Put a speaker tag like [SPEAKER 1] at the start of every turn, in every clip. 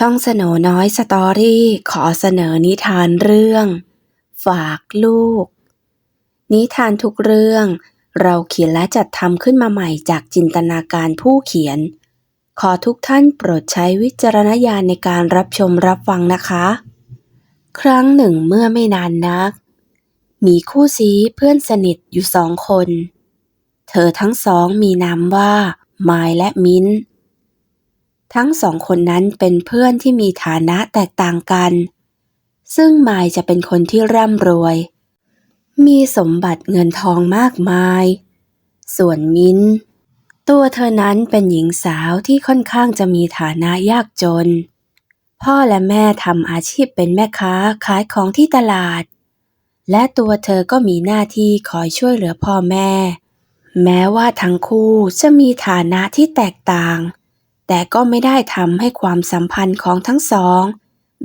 [SPEAKER 1] ช่องสโนน้อยสตอรี่ขอเสนอนิทานเรื่อง ฝากลูก นิทานทุกเรื่อง เราเขียนและจัดทำขึ้นมาใหม่จากจินตนาการผู้เขียน ขอทุกท่านโปรดใช้วิจารณญาณในการรับชมรับฟังนะคะ ครั้งหนึ่งเมื่อไม่นานนัก มีคู่ซีเพื่อนสนิทอยู่สองคน เธอทั้งสองมีนามว่าไมายและมิ้นทั้ ทั้งสองคนนั้นเป็นเพื่อนที่มีฐานะแตกต่างกัน ซึ่งมายจะเป็นคนที่ร่ำรวย มีสมบัติเงินทองมากมาย ส่วนมินตัวเธอนั้นเป็นหญิงสาวที่ค่อนข้างจะมีฐานะยากจน พ่อและแม่ทำอาชีพเป็นแม่ค้าขายของที่ตลาด และตัวเธอก็มีหน้าที่คอยช่วยเหลือพ่อแม่ แม้ว่าทั้งคู่จะมีฐานะที่แตกต่าง แต่ก็ไม่ได้ทำให้ความสัมพันธ์ของทั้งสอง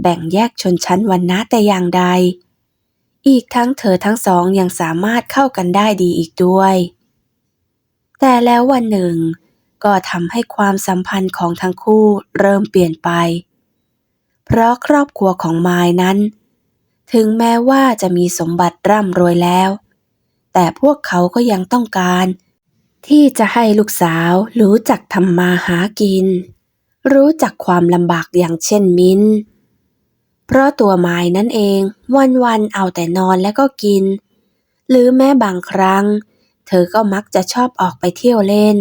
[SPEAKER 1] แบ่งแยกชนชั้นวรรณะแต่อย่างใด อีกทั้งเธอทั้งสองยังสามารถเข้ากันได้ดีอีกด้วย แต่แล้ววันหนึ่ง ก็ทำให้ความสัมพันธ์ของทั้งคู่เริ่มเปลี่ยนไป เพราะครอบครัวของมายนั้น ถึงแม้ว่าจะมีสมบัติร่ำรวยแล้ว แต่พวกเขาก็ยังต้องการ ที่จะให้ลูกสาวรู้จักทำมาหากิน รู้จักความลำบากอย่างเช่นมิ้น เพราะตัวไม้นั่นเองวันๆเอาแต่นอนแล้วก็กิน หรือแม้บางครั้ง เธอก็มักจะชอบออกไปเที่ยวเล่น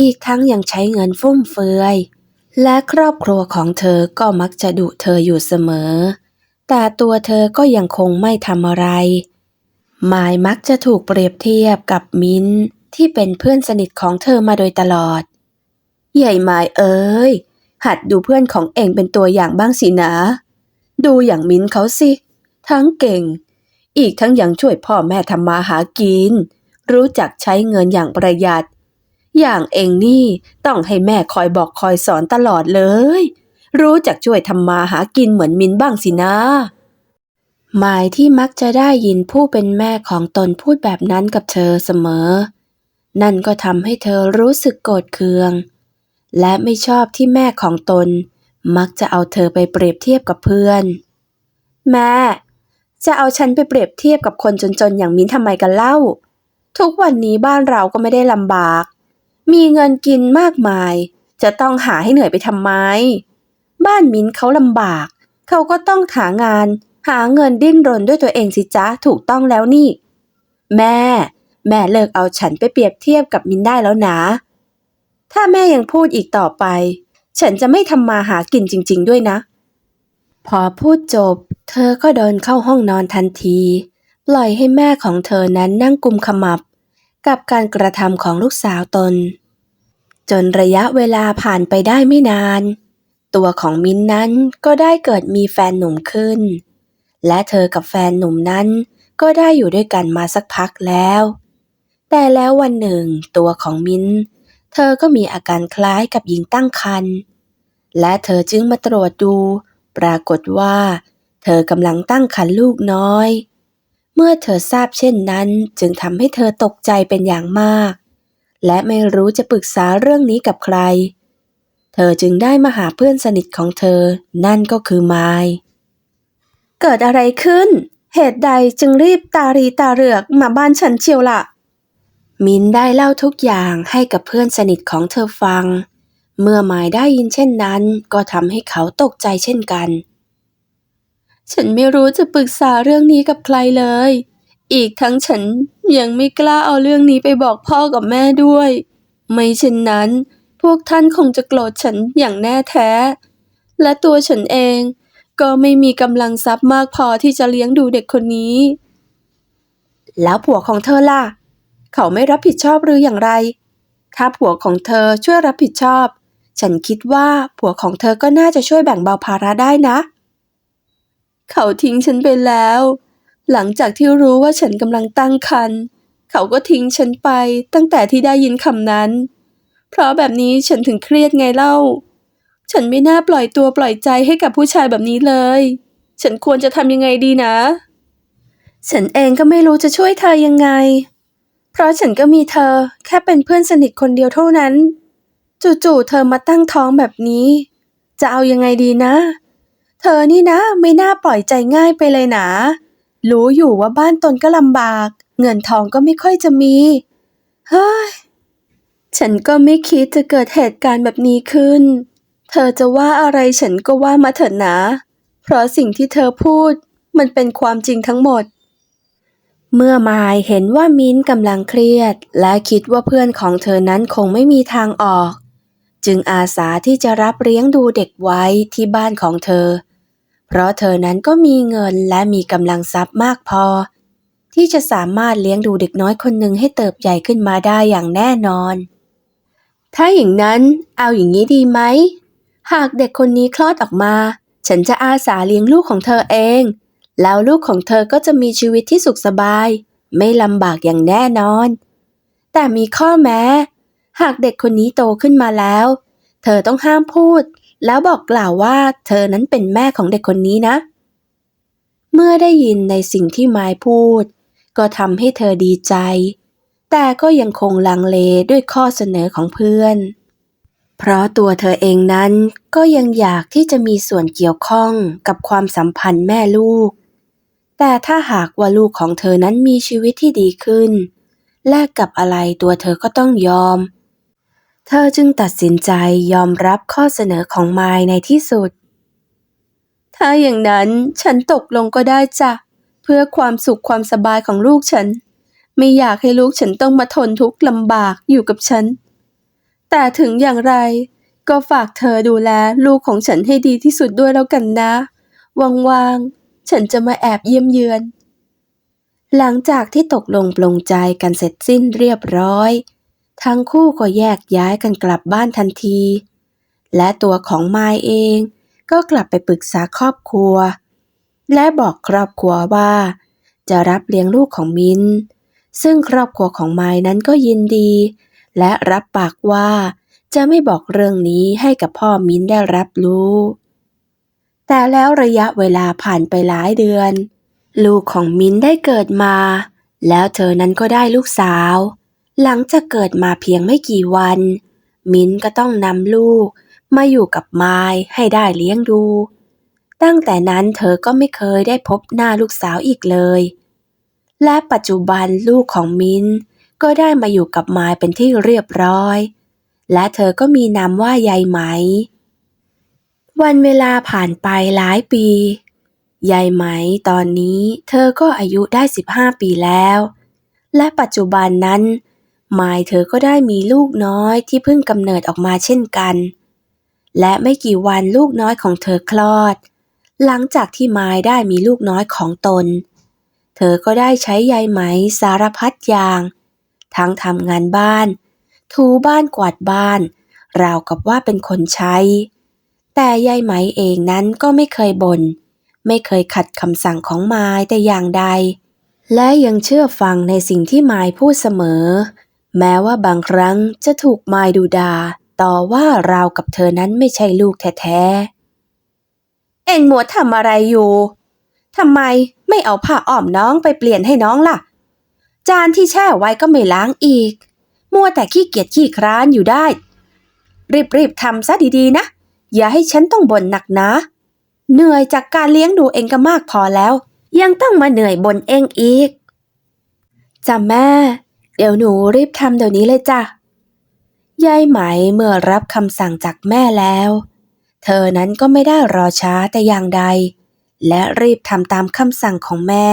[SPEAKER 1] อีกทั้งยังใช้เงินฟุ่มเฟือย และครอบครัวของเธอก็มักจะดุเธออยู่เสมอ แต่ตัวเธอก็ยังคงไม่ทำอะไรมายมักจะถูกเปรียบเทียบกับมิ้นท์ ที่เป็นเพื่อนสนิทของเธอมาโดยตลอด ใหญ่หมายเอ้ย หัดดูเพื่อนของเองเป็นตัวอย่างบ้างสินะ ดูอย่างมิ้นเขาสิ ทั้งเก่ง อีกทั้งยังช่วยพ่อแม่ทำมาหากิน รู้จักใช้เงินอย่างประหยัด อย่างเองนี่ต้องให้แม่คอยบอกคอยสอนตลอดเลย รู้จักช่วยทำมาหากินเหมือนมิ้นบ้างสินะหมายที่มักจะได้ยินผู้เป็นแม่ของตนพูดแบบนั้นกับเธอเสมอ นั่นก็ทำให้เธอรู้สึกโกรธเคือง และไม่ชอบที่แม่ของตน มักจะเอาเธอไปเปรียบเทียบกับเพื่อน แม่ จะเอาฉันไปเปรียบเทียบกับคนจนๆ อย่างมิ้นทำไมกันเล่า ทุกวันนี้บ้านเราก็ไม่ได้ลำบาก มีเงินกินมากมาย จะต้องหาให้เหนื่อยไปทำไม บ้านมิ้นเขาลำบาก เขาก็ต้องหางาน หาเงินดิ้นรนด้วยตัวเองสิจ๊ะถูกต้องแล้วนี่ แม่ แม่เลิกเอาฉันไปเปรียบเทียบกับมินได้แล้วนะ ถ้าแม่ยังพูดอีกต่อไป ฉันจะไม่ทำมาหากินจริง ๆ ด้วยนะ พอพูดจบ เธอก็เดินเข้าห้องนอนทันที ปล่อยให้แม่ของเธอนั้นนั่งกุมขมับ กับการกระทำของลูกสาวตน จนระยะเวลาผ่านไปได้ไม่นาน ตัวของมิ้นนั้นก็ได้เกิดมีแฟนหนุ่มขึ้น และเธอกับแฟนหนุ่มนั้นก็ได้อยู่ด้วยกันมาสักพักแล้ว แต่แล้ววันหนึ่งตัวของมิ้น เธอก็มีอาการคล้ายกับหญิงตั้งครรภ์และเธอจึงมาตรวจดู ปรากฏว่า เธอกำลังตั้งครรภ์ลูกน้อย เมื่อเธอทราบเช่นนั้นจึงทำให้เธอตกใจเป็นอย่างมาก และไม่รู้จะปรึกษาเรื่องนี้กับใคร เธอจึงได้มาหาเพื่อนสนิทของเธอ นั่นก็คือไมเกิดอะไรขึ้น เหตุใดจึงรีบตารีตาเรือกมาบ้านฉันเชียวล่ะ มินได้เล่าทุกอย่างให้กับเพื่อนสนิทของเธอฟัง เมื่อหมายได้ยินเช่นนั้น ก็ทำให้เขาตกใจเช่นกัน ฉันไม่รู้จะปรึกษาเรื่องนี้กับใครเลย อีกทั้งฉันยังไม่กล้าเอาเรื่องนี้ไปบอกพ่อกับแม่ด้วย ไม่เช่นนั้น พวกท่านคงจะโกรธฉันอย่างแน่แท้ และตัวฉันเองก็ไม่มีกำลังทรัพย์มากพอที่จะเลี้ยงดูเด็กคนนี้ แล้วผัวของเธอล่ะ เขาไม่รับผิดชอบหรืออย่างไร ถ้าผัวของเธอช่วยรับผิดชอบ ฉันคิดว่าผัวของเธอก็น่าจะช่วยแบ่งเบาภาระได้นะ เขาทิ้งฉันไปแล้ว หลังจากที่รู้ว่าฉันกำลังตั้งครรภ์เขาก็ทิ้งฉันไปตั้งแต่ที่ได้ยินคำนั้น เพราะแบบนี้ฉันถึงเครียดไงเล่า ฉันไม่น่าปล่อยตัวปล่อยใจให้กับผู้ชายแบบนี้เลย ฉันควรจะทำยังไงดีนะ ฉันเองก็ไม่รู้จะช่วยเธอยังไง ราะฉันก็มีเธอแค่เป็นเพื่อนสนิทคนเดียวเท่านั้น จู่ๆเธอมาตั้งท้องแบบนี้ จะเอายังไงดีนะ เธอนี่นะไม่น่าปล่อยใจง่ายไปเลยนะรู้อยู่ว่าบ้านตนก็ลำบาก เงินทองก็ไม่ค่อยจะมีเฮ้ยฉันก็ไม่คิดจะเกิดเหตุการณ์แบบนี้ขึ้น เธอจะว่าอะไรฉันก็ว่ามาเถอะนะ เพราะสิ่งที่เธอพูดมันเป็นความจริงทั้งหมด เมื่อมายเห็นว่ามิ้นกำลังเครียด และคิดว่าเพื่อนของเธอนั้นคงไม่มีทางออก จึงอาสาที่จะรับเลี้ยงดูเด็กไว้ที่บ้านของเธอ เพราะเธอนั้นก็มีเงินและมีกำลังทรัพย์มากพอ ที่จะสามารถเลี้ยงดูเด็กน้อยคนหนึ่งให้เติบใหญ่ขึ้นมาได้อย่างแน่นอน ถ้าอย่างนั้นเอาอย่างนี้ดีไหม หากเด็กคนนี้คลอดออกมา ฉันจะอาสาเลี้ยงลูกของเธอเอง แล้วลูกของเธอก็จะมีชีวิตที่สุขสบาย ไม่ลำบากอย่างแน่นอน แต่มีข้อแม้ หากเด็กคนนี้โตขึ้นมาแล้ว เธอต้องห้ามพูด แล้วบอกกล่าวว่าเธอนั้นเป็นแม่ของเด็กคนนี้นะ เมื่อได้ยินในสิ่งที่ไม้พูด ก็ทำให้เธอดีใจ แต่ก็ยังคงลังเลด้วยข้อเสนอของเพื่อนเพราะตัวเธอเองนั้นก็ยังอยากที่จะมีส่วนเกี่ยวข้องกับความสัมพันธ์แม่ลูก แต่ถ้าหากว่าลูกของเธอนั้นมีชีวิตที่ดีขึ้น แลกกับอะไรตัวเธอก็ต้องยอม เธอจึงตัดสินใจยอมรับข้อเสนอของไมายในที่สุด ถ้าอย่างนั้นฉันตกลงก็ได้จ้ะ เพื่อความสุขความสบายของลูกฉัน ไม่อยากให้ลูกฉันต้องมาทนทุกข์ลำบากอยู่กับฉัน แต่ถึงอย่างไรก็ฝากเธอดูแลลูกของฉันให้ดีที่สุดด้วยแล้วกันนะ ว่างๆ ฉันจะมาแอบเยี่ยมเยือน หลังจากที่ตกลงปลงใจกันเสร็จสิ้นเรียบร้อย ทั้งคู่ก็แยกย้ายกันกลับบ้านทันที และตัวของมายเองก็กลับไปปรึกษาครอบครัว และบอกครอบครัวว่า จะรับเลี้ยงลูกของมิน ซึ่งครอบครัวของมายนั้นก็ยินดี และรับปากว่าจะไม่บอกเรื่องนี้ให้กับพ่อมินได้รับรู้ แต่แล้วระยะเวลาผ่านไปหลายเดือน ลูกของมิ้นได้เกิดมา แล้วเธอนั้นก็ได้ลูกสาว หลังจากเกิดมาเพียงไม่กี่วัน มิ้นก็ต้องนำลูก มาอยู่กับไม้ให้ได้เลี้ยงดู ตั้งแต่นั้นเธอก็ไม่เคยได้พบหน้าลูกสาวอีกเลย และปัจจุบันลูกของมิ้นก็ได้มาอยู่กับไม้เป็นที่เรียบร้อย และเธอก็มีนามว่ายายไหม วันเวลาผ่านไปหลายปี ยายไหมตอนนี้เธอก็อายุได้ 15 ปีแล้ว และปัจจุบันนั้นไมายเธอก็ได้มีลูกน้อยที่เพิ่งกำเนิดออกมาเช่นกัน และไม่กี่วันลูกน้อยของเธอคลอด หลังจากที่ไมายได้มีลูกน้อยของตน เธอก็ได้ใช้ยายไหมสารพัดอย่าง ทั้งทำงานบ้าน ถูบ้านกวาดบ้าน ราวกับว่าเป็นคนใช้ แต่ยายไหมเองนั้นก็ไม่เคยบน่นไม่เคยขัดคำสั่งของมายแต่อย่างใด และยังเชื่อฟังในสิ่งที่มายพูดเสมอ แม้ว่าบางครั้งจะถูกมายดูดาต่อว่าราวกับเธอนั้นไม่ใช่ลูกแท้ๆ เอ็งมัวทำอะไรอยู่ทำไมไม่เอาผ้าอ้อมน้องไปเปลี่ยนให้น้องล่ะ จานที่แช่ไว้ก็ไม่ล้างอีก มัวแต่ขี้เกียจขี้คร้านอยู่ได้ รีบๆทำซะดีๆนะ อย่าให้ฉันต้องบ่นหนักนะ เหนื่อยจากการเลี้ยงดูเองก็มากพอแล้ว ยังต้องมาเหนื่อยบนเองอีกจ้ะแม่ เดี๋ยวหนูรีบทำเดี๋ยวนี้เลยจ้ะยายไหมเมื่อรับคำสั่งจากแม่แล้ว เธอนั้นก็ไม่ได้รอช้าแต่อย่างใด และรีบทำตามคำสั่งของแม่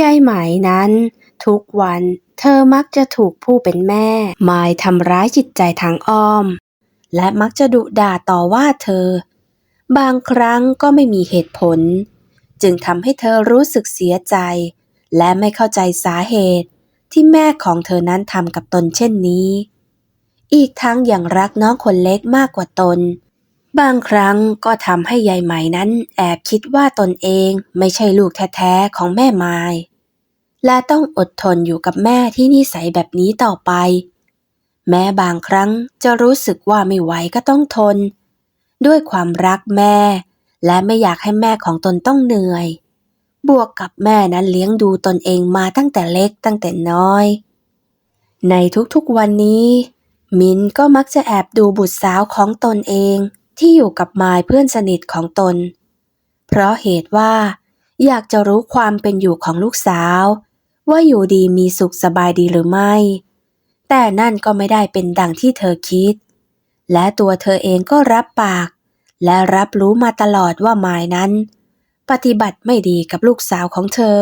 [SPEAKER 1] ยายไหมนั้น ทุกวันเธอมักจะถูกผู้เป็นแม่หมายทำร้ายจิตใจทางอ้อม และมักจะดุด่าต่อว่าเธอ บางครั้งก็ไม่มีเหตุผล จึงทำให้เธอรู้สึกเสียใจ และไม่เข้าใจสาเหตุ ที่แม่ของเธอนั้นทำกับตนเช่นนี้ อีกทั้งยังรักน้องคนเล็กมากกว่าตน บางครั้งก็ทำให้ยายไหมนั้นแอบคิดว่าตนเองไม่ใช่ลูกแท้ๆของแม่ไม้และต้องอดทนอยู่กับแม่ที่นิสัยแบบนี้ต่อไป แม้บางครั้งจะรู้สึกว่าไม่ไหวก็ต้องทน ด้วยความรักแม่ และไม่อยากให้แม่ของตนต้องเหนื่อย บวกกับแม่นั้นเลี้ยงดูตนเองมาตั้งแต่เล็กตั้งแต่น้อย ในทุกๆวันนี้ มินก็มักจะแอบดูบุตรสาวของตนเองที่อยู่กับมายเพื่อนสนิทของตน เพราะเหตุว่า อยากจะรู้ความเป็นอยู่ของลูกสาว ว่าอยู่ดีมีสุขสบายดีหรือไม่ แต่นั่นก็ไม่ได้เป็นดังที่เธอคิด และตัวเธอเองก็รับปาก และรับรู้มาตลอดว่ามายนั้น ปฏิบัติไม่ดีกับลูกสาวของเธอ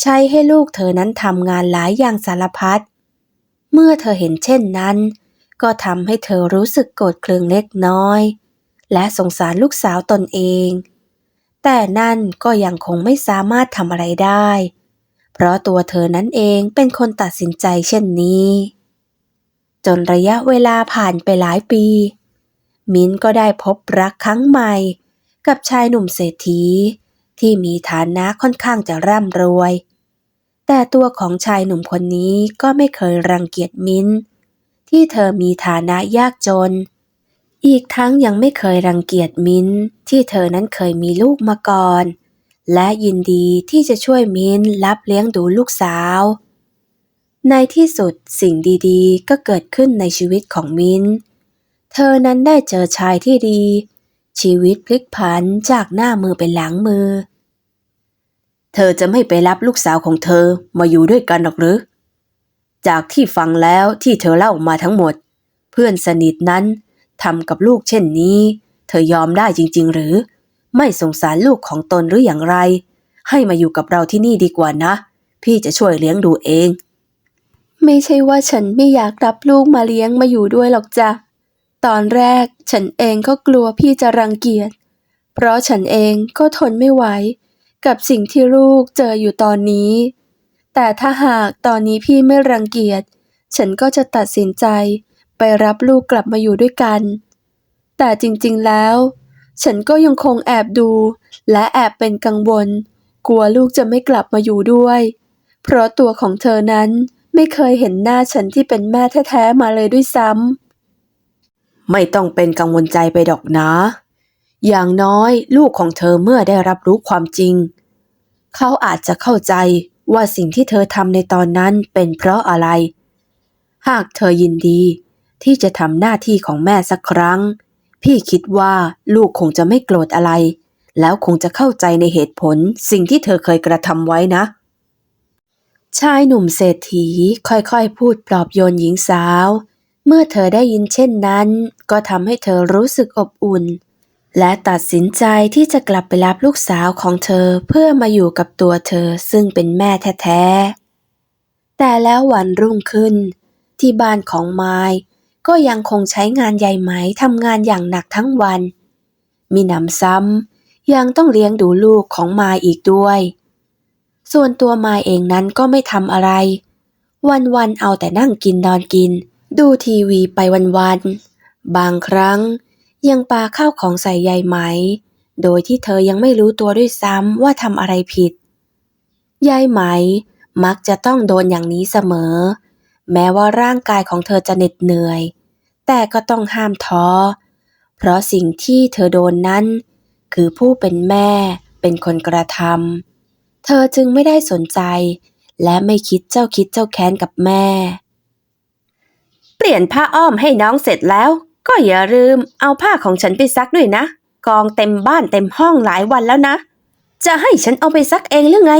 [SPEAKER 1] ใช้ให้ลูกเธอนั้นทำงานหลายอย่างสารพัด เมื่อเธอเห็นเช่นนั้น ก็ทำให้เธอรู้สึกโกรธเคืองเล็กน้อย และสงสารลูกสาวตนเอง แต่นั่นก็ยังคงไม่สามารถทำอะไรได้ เพราะตัวเธอนั้นเองเป็นคนตัดสินใจเช่นนี้ จนระยะเวลาผ่านไปหลายปี มิ้นก็ได้พบรักครั้งใหม่ กับชายหนุ่มเศรษฐีที่มีฐานะค่อนข้างจะร่ำรวย แต่ตัวของชายหนุ่มคนนี้ก็ไม่เคยรังเกียจมิ้น ที่เธอมีฐานะยากจน อีกทั้งยังไม่เคยรังเกียจมิ้นที่เธอนั้นเคยมีลูกมาก่อน และยินดีที่จะช่วยมิ้นรับเลี้ยงดูลูกสาว ในที่สุดสิ่งดีๆ ก็เกิดขึ้นในชีวิตของมิ้น เธอนั้นได้เจอชายที่ดี ชีวิตพลิกผันจากหน้ามือเป็นหลังมือ เธอจะไม่ไปรับลูกสาวของเธอมาอยู่ด้วยกันหรอกหรือ จากที่ฟังแล้วที่เธอเล่ามาทั้งหมด เพื่อนสนิทนั้นทำกับลูกเช่นนี้ เธอยอมได้จริง ๆ หรือ ไม่สงสารลูกของตนหรืออย่างไร ให้มาอยู่กับเราที่นี่ดีกว่านะ พี่จะช่วยเลี้ยงดูเอง ไม่ใช่ว่าฉันไม่อยากรับลูกมาเลี้ยงมาอยู่ด้วยหรอกจ้ะตอนแรกฉันเองก็กลัวพี่จะรังเกียจ เพราะฉันเองก็ทนไม่ไหว กับสิ่งที่ลูกเจออยู่ตอนนี้ แต่ถ้าหากตอนนี้พี่ไม่รังเกียจ ฉันก็จะตัดสินใจไปรับลูกกลับมาอยู่ด้วยกัน แต่จริงๆแล้ว ฉันก็ยังคงแอบดู และแอบเป็นกังวล กลัวลูกจะไม่กลับมาอยู่ด้วย เพราะตัวของเธอนั้นไม่เคยเห็นหน้าฉันที่เป็นแม่แท้ๆมาเลยด้วยซ้ำ ไม่ต้องเป็นกังวลใจไปดอกนะ อย่างน้อยลูกของเธอเมื่อได้รับรู้ความจริง เขาอาจจะเข้าใจว่าสิ่งที่เธอทำในตอนนั้นเป็นเพราะอะไร หากเธอยินดีที่จะทำหน้าที่ของแม่สักครั้ง พี่คิดว่าลูกคงจะไม่โกรธอะไร แล้วคงจะเข้าใจในเหตุผลสิ่งที่เธอเคยกระทำไว้นะ ชายหนุ่มเศรษฐีค่อยๆ พูดปลอบโยนหญิงสาว เมื่อเธอได้ยินเช่นนั้น ก็ทำให้เธอรู้สึกอบอุ่น และตัดสินใจที่จะกลับไปรับลูกสาวของเธอเพื่อมาอยู่กับตัวเธอซึ่งเป็นแม่แท้ๆแต่แล้ววันรุ่งขึ้น ที่บ้านของไม้ ก็ยังคงใช้งานใยไหมทำงานอย่างหนักทั้งวัน มีหนำซ้ำยังต้องเลี้ยงดูลูกของมาอีกด้วย ส่วนตัวมาเองนั้นก็ไม่ทำอะไร วันๆเอาแต่นั่งกินนอนกิน ดูทีวีไปวันๆบางครั้งยังปาข้าวของใส่ใยไหม โดยที่เธอยังไม่รู้ตัวด้วยซ้ำว่าทำอะไรผิด ยายไหมมักจะต้องโดนอย่างนี้เสมอ แม้ว่าร่างกายของเธอจะเหน็ดเหนื่อย แต่ก็ต้องห้ามท้อ เพราะสิ่งที่เธอโดนนั้น คือผู้เป็นแม่เป็นคนกระทำ เธอจึงไม่ได้สนใจ และไม่คิดเจ้าคิดเจ้าแค้นกับแม่ เปลี่ยนผ้าอ้อมให้น้องเสร็จแล้ว ก็อย่าลืมเอาผ้าของฉันไปซักด้วยนะ กองเต็มบ้านเต็มห้องหลายวันแล้วนะ จะให้ฉันเอาไปซักเองหรือไง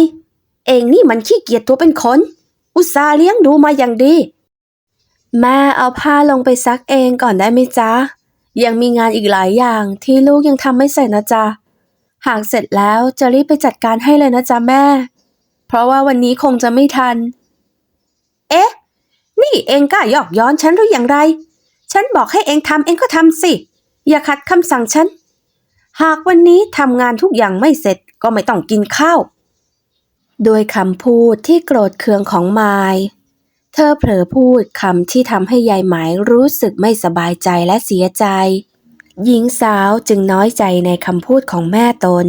[SPEAKER 1] เองนี่มันขี้เกียจตัวเป็นคน อุตส่าห์เลี้ยงดูมาอย่างดี แม่เอาผ้าลงไปซักเองก่อนได้ไหมจ๊ะ ยังมีงานอีกหลายอย่างที่ลูกยังทำไม่เสร็จนะจ๊ะ หากเสร็จแล้วจะรีบไปจัดการให้เลยนะจ๊ะแม่ เพราะว่าวันนี้คงจะไม่ทัน เอ๊ะ นี่เองกล้าหยอกย้อนฉันหรืออย่างไร ฉันบอกให้เองทำเองก็ทำสิ อย่าขัดคำสั่งฉัน หากวันนี้ทำงานทุกอย่างไม่เสร็จก็ไม่ต้องกินข้าว โดยคำพูดที่โกรธเคืองของไมายเธอเผลอพูดคำที่ทำให้ยายหมายรู้สึกไม่สบายใจและเสียใจ หญิงสาวจึงน้อยใจในคำพูดของแม่ตน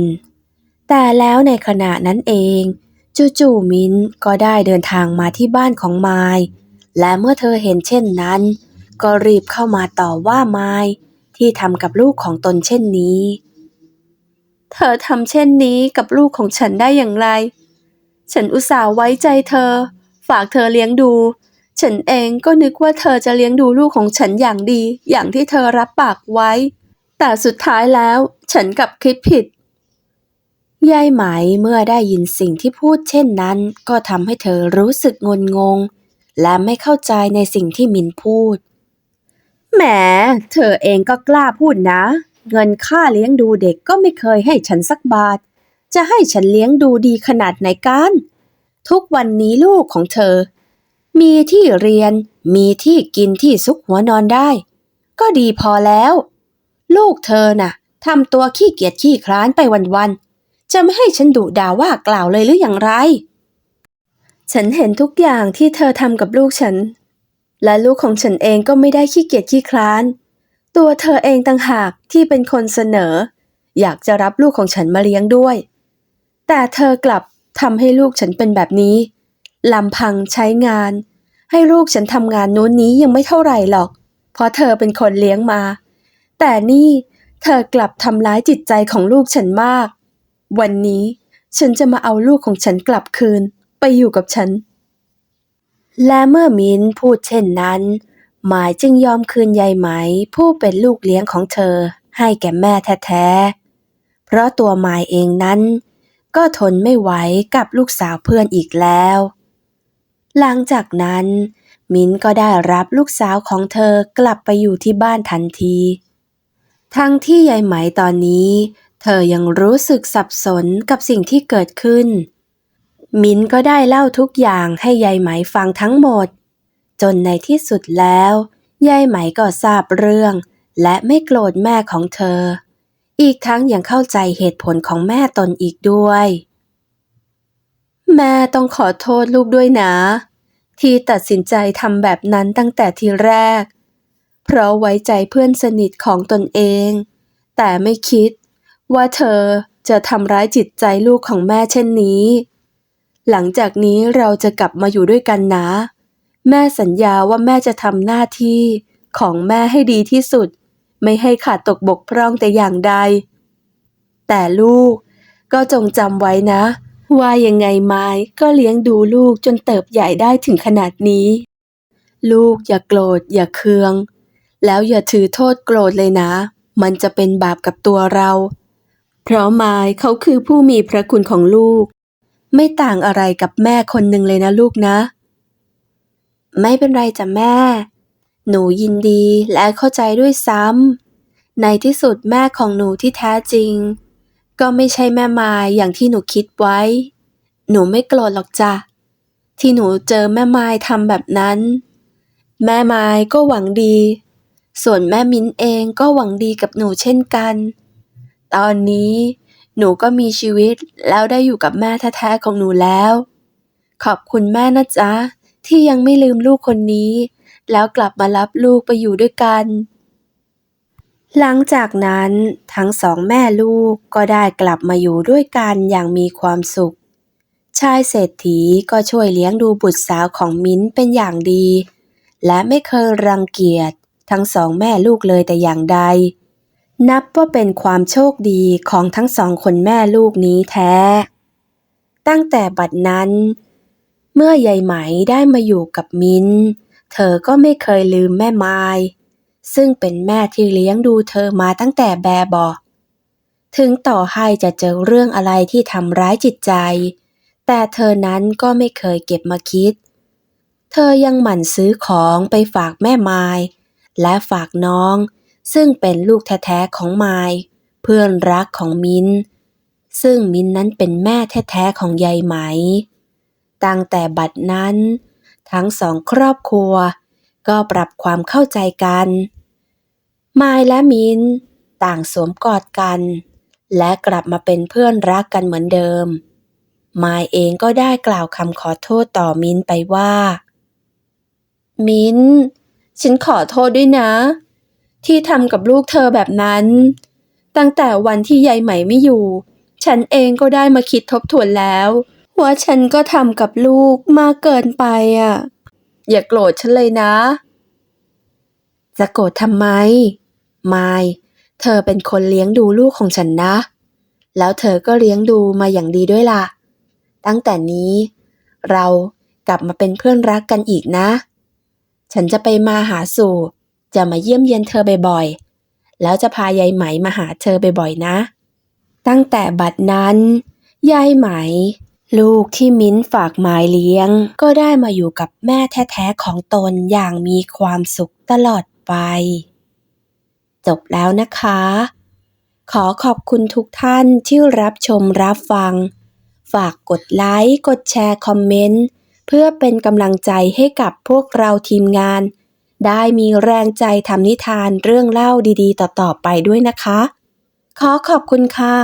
[SPEAKER 1] แต่แล้วในขณะนั้นเอง จู่ๆมินก็ได้เดินทางมาที่บ้านของไมายและเมื่อเธอเห็นเช่นนั้น ก็รีบเข้ามาต่อว่าไมายที่ทำกับลูกของตนเช่นนี้ เธอทำเช่นนี้กับลูกของฉันได้อย่างไร ฉันอุตส่าห์ไว้ใจเธอ ฝากเธอเลี้ยงดู ฉันเองก็นึกว่าเธอจะเลี้ยงดูลูกของฉันอย่างดี อย่างที่เธอรับปากไว้ แต่สุดท้ายแล้ว ฉันกลับคิดผิดยายไหมเมื่อได้ยินสิ่งที่พูดเช่นนั้น ก็ทำให้เธอรู้สึกงนงง และไม่เข้าใจในสิ่งที่มินพูด แหม เธอเองก็กล้าพูดนะ เงินค่าเลี้ยงดูเด็กก็ไม่เคยให้ฉันสักบาท จะให้ฉันเลี้ยงดูดีขนาดไหนกัน ทุกวันนี้ลูกของเธอ มีที่เรียน มีที่กินที่ซุกหัวนอนได้ ก็ดีพอแล้ว ลูกเธอน่ะทำตัวขี้เกียจขี้คร้านไปวันๆ จะไม่ให้ฉันดุด่าว่ากล่าวเลยหรืออย่างไร ฉันเห็นทุกอย่างที่เธอทำกับลูกฉัน และลูกของฉันเองก็ไม่ได้ขี้เกียจขี้คร้าน ตัวเธอเองต่างหากที่เป็นคนเสนอ อยากจะรับลูกของฉันมาเลี้ยงด้วย แต่เธอกลับทำให้ลูกฉันเป็นแบบนี้ ลำพังใช้งาน ให้ลูกฉันทำงานโน้นนี้ยังไม่เท่าไหร่หรอก เพราะเธอเป็นคนเลี้ยงมา แต่นี่เธอกลับทำร้ายจิตใจของลูกฉันมาก วันนี้ฉันจะมาเอาลูกของฉันกลับคืนไปอยู่กับฉัน และเมื่อมินพูดเช่นนั้น หมายจึงยอมคืนยายไหม ผู้เป็นลูกเลี้ยงของเธอ ให้แก่แม่แท้ๆ เพราะตัวหมายเองนั้น ก็ทนไม่ไหวกับลูกสาวเพื่อนอีกแล้ว หลังจากนั้น มินก็ได้รับลูกสาวของเธอกลับไปอยู่ที่บ้านทันที ทั้งที่ยายไหมตอนนี้ เธอยังรู้สึกสับสนกับสิ่งที่เกิดขึ้น มินก็ได้เล่าทุกอย่างให้ยายไหมฟังทั้งหมด จนในที่สุดแล้วยายไหมก็ทราบเรื่อง และไม่โกรธแม่ของเธอ อีกทั้งยังเข้าใจเหตุผลของแม่ตนอีกด้วย แม่ต้องขอโทษลูกด้วยนะ ที่ตัดสินใจทำแบบนั้นตั้งแต่ทีแรก เพราะไว้ใจเพื่อนสนิทของตนเอง แต่ไม่คิดว่าเธอจะทำร้ายจิตใจลูกของแม่เช่นนี้ หลังจากนี้เราจะกลับมาอยู่ด้วยกันนะ แม่สัญญาว่าแม่จะทำหน้าที่ของแม่ให้ดีที่สุด ไม่ให้ขาดตกบกพร่องแต่อย่างใด แต่ลูกก็จงจำไว้นะ ว่ายังไงไม้ก็เลี้ยงดูลูกจนเติบใหญ่ได้ถึงขนาดนี้ ลูกอย่าโกรธอย่าเคือง แล้วอย่าถือโทษโกรธเลยนะ มันจะเป็นบาปกับตัวเรา เพราะไม้เขาคือผู้มีพระคุณของลูก ไม่ต่างอะไรกับแม่คนหนึ่งเลยนะลูกนะ ไม่เป็นไรจ้ะแม่ หนูยินดีและเข้าใจด้วยซ้ำในที่สุดแม่ของหนูที่แท้จริง ก็ไม่ใช่แม่มายอย่างที่หนูคิดไว้ หนูไม่โกรธหรอกจ้ะ ที่หนูเจอแม่มายทำแบบนั้น แม่มายก็หวังดี ส่วนแม่มิ้นเองก็หวังดีกับหนูเช่นกัน ตอนนี้หนูก็มีชีวิตแล้วได้อยู่กับแม่แท้ๆของหนูแล้ว ขอบคุณแม่นะจ๊ะ ที่ยังไม่ลืมลูกคนนี้ แล้วกลับมารับลูกไปอยู่ด้วยกัน หลังจากนั้นทั้งสองแม่ลูกก็ได้กลับมาอยู่ด้วยกันอย่างมีความสุข ชายเศรษฐีก็ช่วยเลี้ยงดูบุตรสาวของมิ้นเป็นอย่างดี และไม่เคยรังเกียจทั้งสองแม่ลูกเลยแต่อย่างใด นับว่าเป็นความโชคดีของทั้งสองคนแม่ลูกนี้แท้ ตั้งแต่บัดนั้น เมื่อยายไหมได้มาอยู่กับมิ้น เธอก็ไม่เคยลืมแม่ไม้ ซึ่งเป็นแม่ที่เลี้ยงดูเธอมาตั้งแต่แบบเบาะถึงต่อให้จะเจอเรื่องอะไรที่ทำร้ายจิตใจ แต่เธอนั้นก็ไม่เคยเก็บมาคิด เธอยังหมั่นซื้อของไปฝากแม่ไม้และฝากน้อง ซึ่งเป็นลูกแท้ๆของไม้เพื่อนรักของมินซึ่งมินนั้นเป็นแม่แท้ๆของยายไหม ตั้งแต่บัดนั้น ทั้งสองครอบครัวก็ปรับความเข้าใจกัน มายและมินต่างสวมกอดกัน และกลับมาเป็นเพื่อนรักกันเหมือนเดิม มายเองก็ได้กล่าวคำขอโทษต่อมินไปว่า มินฉันขอโทษด้วยนะ ที่ทำกับลูกเธอแบบนั้น ตั้งแต่วันที่ยายไหม่ไม่อยู่ ฉันเองก็ได้มาคิดทบทวนแล้วว่าฉันก็ทำกับลูกมากเกินไปอะ อย่าโกรธฉันเลยนะ จะโกรธทำไม ไม่เธอเป็นคนเลี้ยงดูลูกของฉันนะ แล้วเธอก็เลี้ยงดูมาอย่างดีด้วยล่ะ ตั้งแต่นี้ เรากลับมาเป็นเพื่อนรักกันอีกนะ ฉันจะไปมาหาสู่ จะมาเยี่ยมเยียนเธอบ่อยๆ แล้วจะพายายไหมมาหาเธอบ่อยๆ นะ ตั้งแต่บัดนั้น ยายไหม ลูกที่มิ้นฝากหมายเลี้ยง ก็ได้มาอยู่กับแม่แท้ๆของตนอย่างมีความสุขตลอดไป จบแล้วนะคะ ขอขอบคุณทุกท่านที่รับชมรับฟัง ฝากกดไลค์ กดแชร์ คอมเมนต์ เพื่อเป็นกำลังใจให้กับพวกเราทีมงาน ได้มีแรงใจทำนิทานเรื่องเล่าดีๆ ต่อๆไปด้วยนะคะ ขอขอบคุณค่ะ